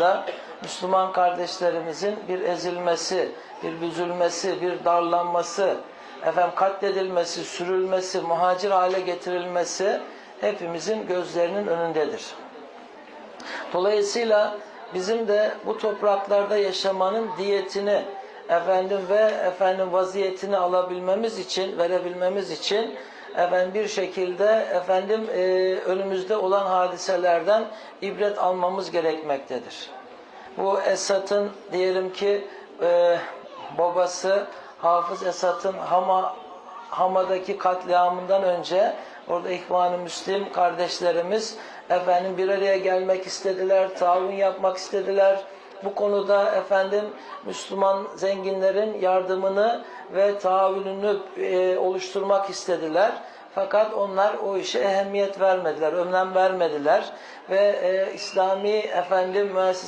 topraklarında Müslüman kardeşlerimizin bir ezilmesi, bir büzülmesi, bir darlanması, efendim katledilmesi, sürülmesi, muhacir hale getirilmesi hepimizin gözlerinin önündedir. Dolayısıyla bizim de bu topraklarda yaşamanın diyetini efendim ve efendim vaziyetini alabilmemiz için, verebilmemiz için efendim bir şekilde efendim e, önümüzde olan hadiselerden ibret almamız gerekmektedir. Bu Esat'ın diyelim ki e, babası Hafız Esat'ın Hama Hama'daki katliamından önce orada İhvan-ı Müslim kardeşlerimiz efendim bir araya gelmek istediler, taavun yapmak istediler. Bu konuda efendim Müslüman zenginlerin yardımını ve taavününü e, oluşturmak istediler. Fakat onlar o işe ehemmiyet vermediler, önem vermediler ve e, İslami efendim müesses